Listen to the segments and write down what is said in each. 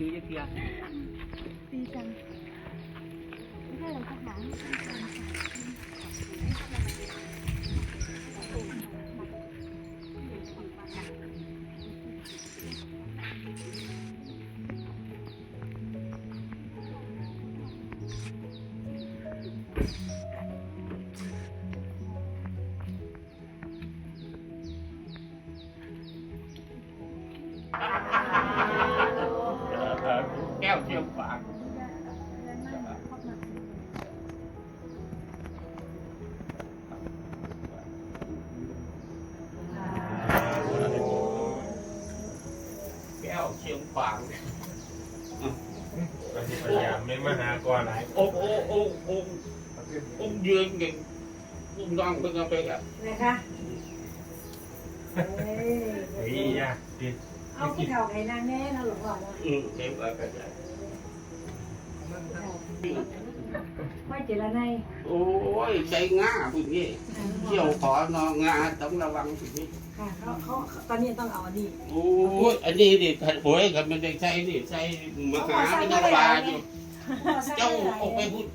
ชื่อจะเพียตีกันไม่ แก้วเทียมฝางแก้วเชียงฝางก็ที่พยายามไม่มาหาก่อนไหนโอ้โอ้โอ้โอ้โอ้ยืนเก่งอุ้มน้องเพิ่งเอาไปอะนะคะเอ้ยเฮ้ยยากดิ เอาผู้เฒ่าไห้นางแน่นะหลวงพ่อนะอืมเก็บไว้ก็ได้ไม่เจรไนยโอ้ยใจง่าพุ่นนี่เที่ยวขอนองงาต้องระวังพุ่นนี่ค่ะเขาเขาตอนนี้ต้องเอาอันนี้โอ้ยอันนี้ดิโอ้ยกับมันได้ใช้ดิใช้มหาวิทยาลัยอยู่เจ้าออกไปพูด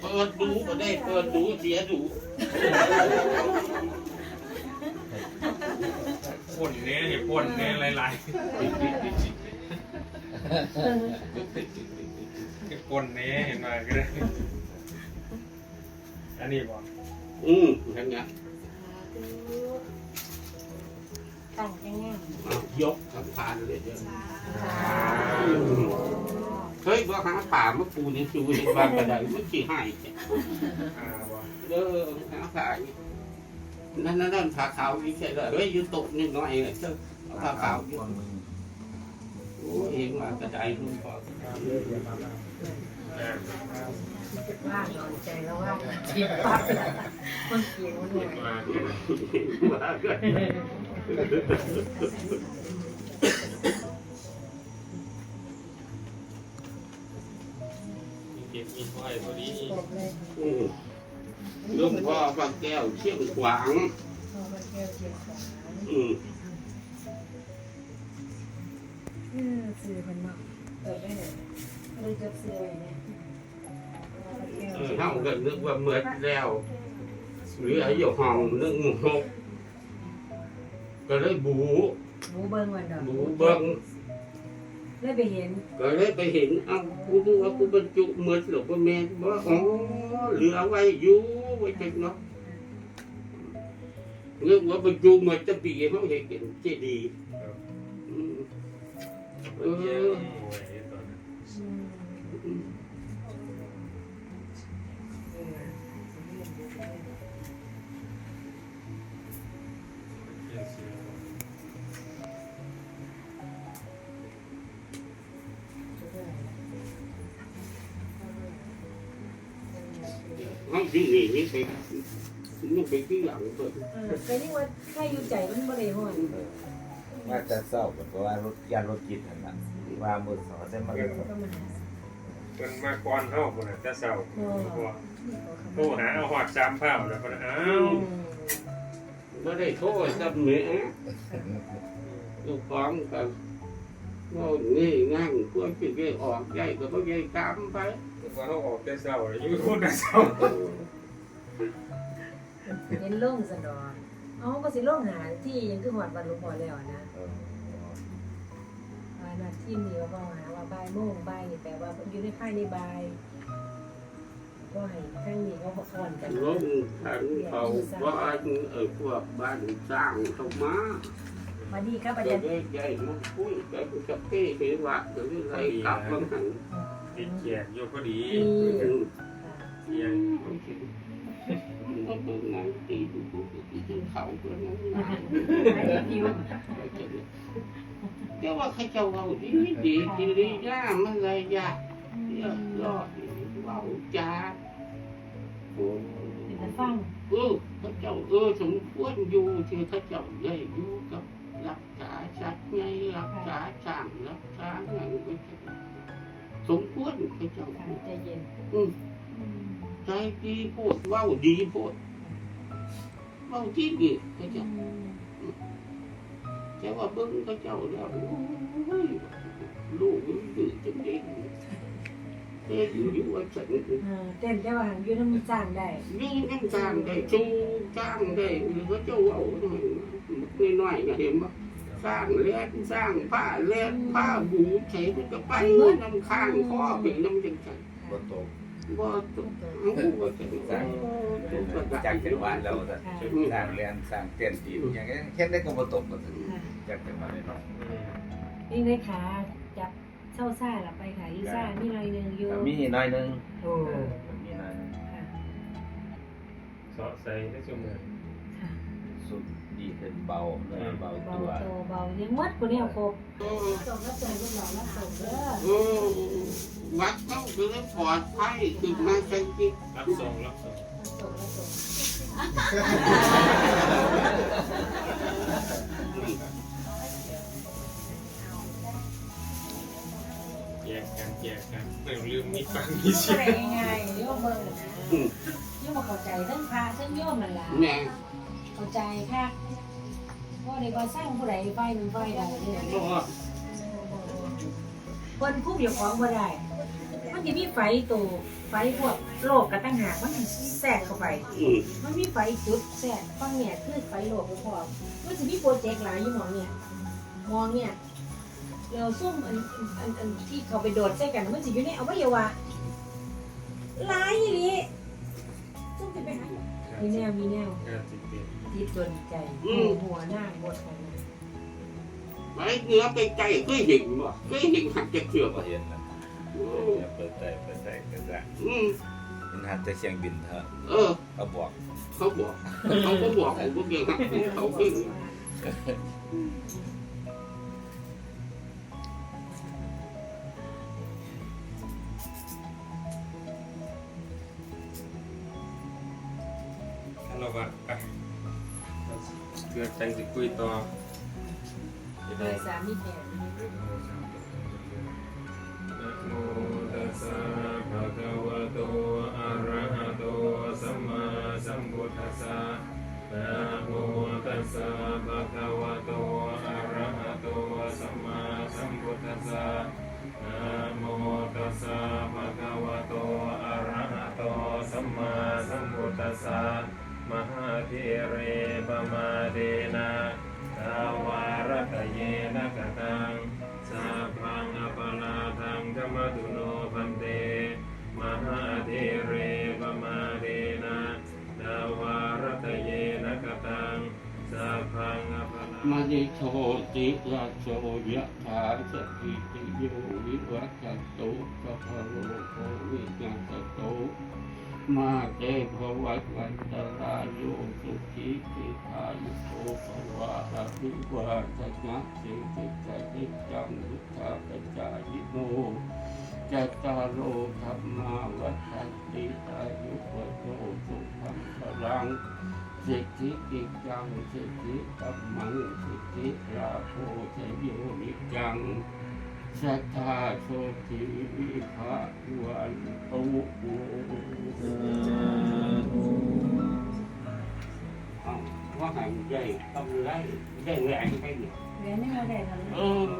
เปิดดูก็ได้เปิดดูเสียดู ป่นเนี้ยเนี่ยป่นเนี้ยหลายๆป่นเนี้ยเห็นมาก็ได้อันนี้บอกอืมอย่างเงี้ยตั้งแง่เอายกสำคัญเลยเดี๋ยวเฮ้ยว่าหาป่ามาปูนี่ชูในบ้านกระไดมันขี้ให้แกอ่าบอกเออหาขาย นั่นนั่นนั่นขาขาวนี่ใช่เลยเฮ้ยยืนตกนิดหน่อยเลยเจ้าเอาขาขาวยู่โอ้ยเองว่ากระไดลุงพออ่าว่างนอนใจแล้วว่าคิดปั๊บมันเขียนมันหน่อยมาเนี่ยว่าก็มีเก็บมีถ้อยตัวนี้ เลยอืมลุงพ่อฟังแก้วเชี่ยงขวางพอมาแก้วเชียงขวางอืมเออซื้อมันมาเปิดได้เลยเลยจะซื้อไว้เนี่ยเออเฮาก็นึกว่าเมื่อแล้วเหลืออยู่ห้องหนึ่งหกก็เลยบูหมูเบิ้งวันดอกบูเบิ้งเลยไปเห็นก็เลยไปเห็นเอ้ากูดูว่ากูบรรจุเหมือนหลวงพ่อแม่ว่าอ๋อเหลือไว้อยู่ ไว้จังเนาะเรื่องว่าบร ห้องที่นี่นี่ไปนี่ไปที่หลังเปิดเออแต่นี่ว่าใครอยู่ใจมันบ่ได้ห้อนว่าจะเศร้าเพราะว่ารถยานรถจิตนั่นแหละว่ามือสองได้มาเลยก็มันมันมาก่อนเฮาคนน่ะแต่เช้าโอ้บอกโทรหาเอาหอดสามเผาแล้วคนน่ะอ้าวไม่ได้โทษกับเมียลูกของกับโน่นนี่งั้นพวกที่ไปออกใหญ่ก็ต้องใหญ่ตามไป ว่าเขาออกแต่เช้าเลยอยู่คนแต่เช้าเห็นล่งสันดอกเอาก็สิล่งหาที่ยังคือหอดวันหลวงพ่อแล้วนะเออว่านัดที่มีว่าบ่หาว่าบ่ายโมงบ่ายนี่แปลว่าอยู่ในภายในบ่ายก็ให้ข้างนี้เขาก็ฟ้อนกันลงขันเขาบ้านเออพวกบ้านสร้างเข้ามามาดีครับอาเด็จารย์กใหญ่มาคุยกันกับพี่เห็นว่าหรืออะไรกลับมาหัน ติดแขกอยู่พอดีเสียงมันเป็นไงตีดูดูดูเขาเป็นไงเดี๋ยวว่าเขาเจะว่าดีดีดีดีย่ามันเลยยาเรียบร้อยว่าจ้าโอ้เป็นฟังเออเขาเจ้าเออสมควรอยู่ที่เขาเจ้าได้อยู่กับรักษาสัตว์ไงรักษาช่างรักษาไง สมควรเขาเจ้าค่ะใจเย็นอืมใจดีโพดเว้าดีโพดเว้าที่ดีเขาเจ้าแต่ว่าเบิ้งเขาเจ้าแล้วโอ้ยลูกมันดื้อจังเด็กเด็กอยู่ว่าฉันเออเต้นแต่ว่าหันอยู่น้ำจ้างได้นี่นั่งจ้างได้จูจ้างได้หรือว่าเจ้าเอาหน่อยน้อยๆก็เห็นว่า สร้างแลนสร้างผ้าแลนผ้าบูเฉยมันก็ไปน้ำข้างข้อเป็นน้ำจังจังบ่ตกบ่ต้องเอาว่าจะสร้างจากจังหวัดเราจะสร้างเรียนสร้างเต้นดีอย่างเงี้ยแค่ได้ก็บ่ตกก็ถึงจากจังหวัดน้อยนี่เลยขาจับเศร้าซ่าละไปค่ะลิซ่านี่หน่อยหนึงอยู่ก็มีน้อยนึงโอ้เออก็มีน้อยนึงค่ะเสาะใส่ได้ชั่วโมงค่ะสุด ดีขึ้นเบาเนื้อเบาเบาตัวโตเบายังมัดกว่านี้เอาครบเออส่งแล้วส่งลูกหลานแล้วส่งเด้อเออวัดเขาคือปลอดภัยคือมาจังจิตรับส่งรับส่งส่งแล้วส่งแยกกันแยกกันไม่ลืมมีฟังมีก็เสียได้ง่ายๆโยมเบิ่งนะโยมบ่เข้าใจทั้งพระทั้งโยมนั่นล่ะแม่ เข้าใจค่ะว่าในก่อสร้างผู้ใดไฟมันไฟใดเนี่ยบ่คนคุมอยู่ของบ่ได้ มันจะมีไฟตัวไฟพวกโลกกับตั้งหากมันสิแทรกเข้าไป อืมมันมีไฟจุดแทรกฟังเนี่ยคือไฟโลกพอมันจะมีโปรเจกต์หลายอยู่หมองเนี่ยมองเนี่ยเราซุ่มอันอันอันที่เขาไปโดดใส่กันมันจะอยู่ในอวัยวะหลายอีหลีซุ่มจะไปหา มีแนวมีแนวการติดเตียนที่จนใจหัวหน้าบทของมันไปเหนือไปไกลเคยเห็นบ่เคยเห็นหักจะเชือกก็บ่เห็นแล้วเปิดใจเปิดใจก็ได้อืมมันหัดจะเชียงบินเถอะเออเขาบอกเขาบอกเขาก็บอกผมก็เก่งหักเขาเก่ง เกิดจังสิคุยต่อจะโดได้ยสามีแก่นะโมตัสสะภะคะวะโตอะระหะโตสัมมาสัมพุทธัสสะนะโมตัสสะภะคะวะโตอะ มาดิโชติราโชยะถาสติติโยวิวัตตุสัพพะโลกวิญญาณตุมาเตภวัตวันตรายโยสุขีติขายุโกภวะอภิวาทนะสิติกานิจังวุฒาปจายโน จัตตารโลธรรมาวัฏันติอายุวโนสุขังพลังสิทธิกิจจังสิทธิกัมมังสิทธิราโภชโยนิจังสัทธาโชติวิภาวันตุเอาว่าหันใหญ่กำไรได้แรงไปเนี่ยเรียนไม่ได้ทำเออ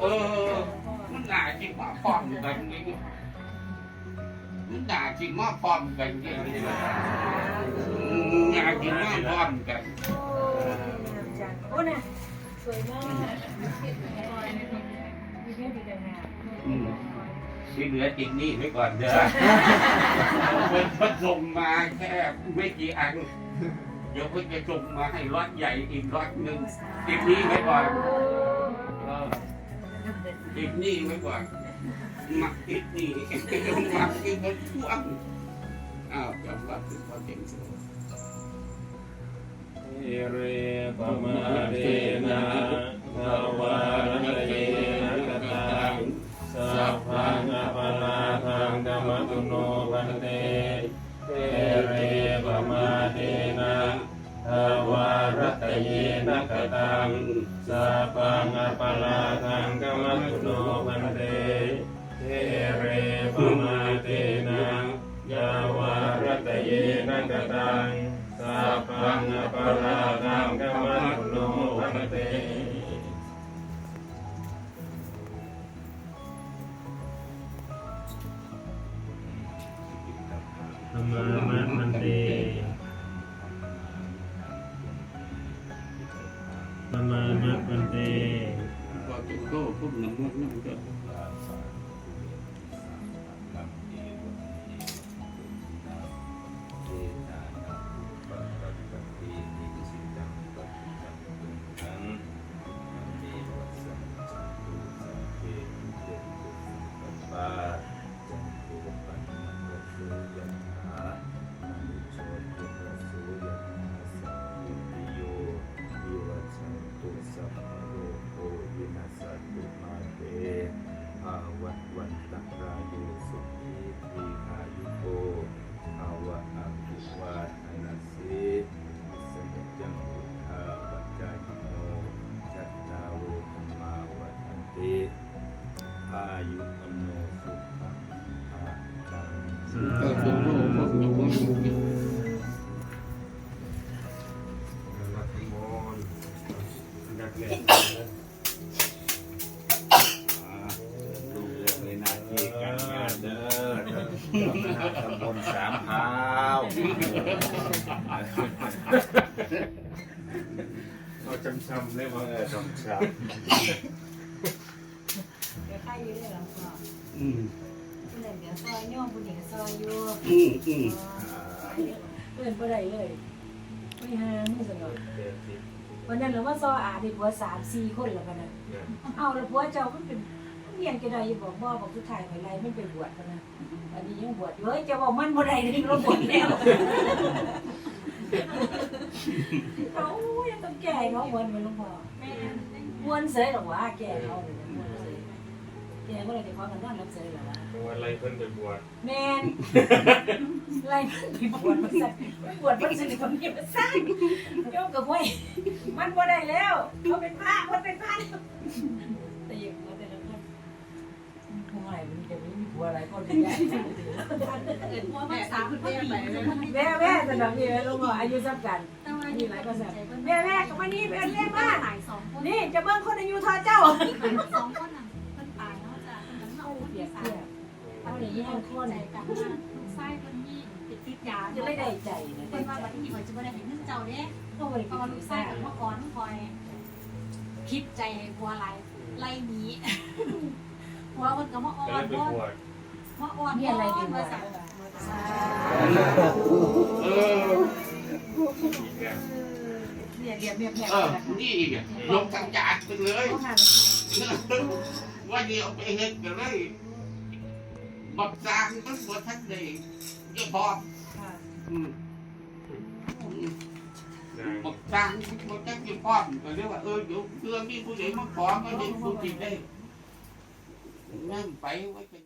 เออ มันด่าจริงว่าพร้อมกันนี่มันด่าจริงว่าพร้อมกันนี่ด่าจริงว่าพร้อมกันโอ้น่ะสวยมากที่เหลือติดนี่ไว้ก่อนเด้อเป็นผสมมาแค่ไม่กี่อันเดี๋ยวเพิ่งจะส่งมาให้รถใหญ่อีกรถหนึ่งติดนี้ไว้ก่อน ติดหนี้ไว้ก่อนมักติดหนี้มักคือมันท่วงอ้าวจำว่าคือเขาเต็มตัวเอเรปมาเดนะสาวารเยนะกตังสัพพังอปลาทังกัมมตุโนพันเตเท เยนะกตังสัปังอปลาทังกรมตุโนมันเตเทเรปมาเตนังยาวารตเยนะกตังสัปังอปลาทังกรมตุโนมันเตมา โก้พ ดูเลือกเลยนะที่การงานเด้อตำบลสามพร้าวเอาจำๆเลยเว่าอต้องสามเดี๋ยวใครอยู่ได้หรอพ่ออืมผู้ใดเดี๋ยวซอยย่อมผู้หญิงซอยอยู่อืมอืมเพื่นผู้ใดเลยไม่ห่างไม่สนุก เดี๋ยวสิ วันนั้นเราว่าซออาดีผัวสามสี่คนแล้วกันนะเอาแล้วผัวเจ้าก็เป็นเรียนกันได้ยังบอกบ่บอกทุกทายไปไรไม่ไปบวชกันนะอันนี้ยังบวชอยู่เฮ้ยจะบอกมันบ่ได้นี่เราบวชแล้วเขายังต้องแก่เขาเหมือนเหมือนหลวงพ่อแม่มวนเสยหรอวะแก่เขา แก่ก็เลยเดี๋ยวเขากันนอนรับเสยหรอวะเพราะว่าอะไรเพิ่นไปบวชแมนไรไปบวชมันสั่นไปบวชมันสั่นกับเมียมันสั่นโยมกับห้วยมันบ่ได้แล้วเขาเป็นพระมันเป็นพระแต่ยังว่าแต่ละคนพวกอะไรมันจะไม่มีผัวอะไรคนที่ใหญ่เกิดหัวมันสามคนไปเลยแม่แม่แต่แบบนี้ลูกก็อายุสักกันแต่ว่ามีหลายก็แซ่บแม่แม่กับมานี่แม่แม่มาหลายสองคนนี่จะเบิ่งคนอายุเท่าเจ้าสองคนน่ะ หนีแย่งคนใจกันว่าลูกชายเพิ่นมีติดติดยาจะไม่ได้ใจนะเพิ่นว่าบัดนี้ข่อยจะบ่ได้เห็นเงินเจ้าเด้ก็ไม่ได้ตอนลูกชายกับพ่อก่อนคอย คิดใจให้ผัวหลายไล่หนีผัวเพิ่นก็มาอ้อก็เลยนไปบ่บวชมาอ้อนนี่อะไรดีบ่วะสั่งเอออีกแล้วเนี่ยเรียบเรียบเรียบเออนี่อีกอะลงทางจานไปเลยเขาหันว่าเดี๋ยวไปเห็นกันเลย บักจางมันบวทันเลยเดี๋ยวพออืมนางบักจางมันจะ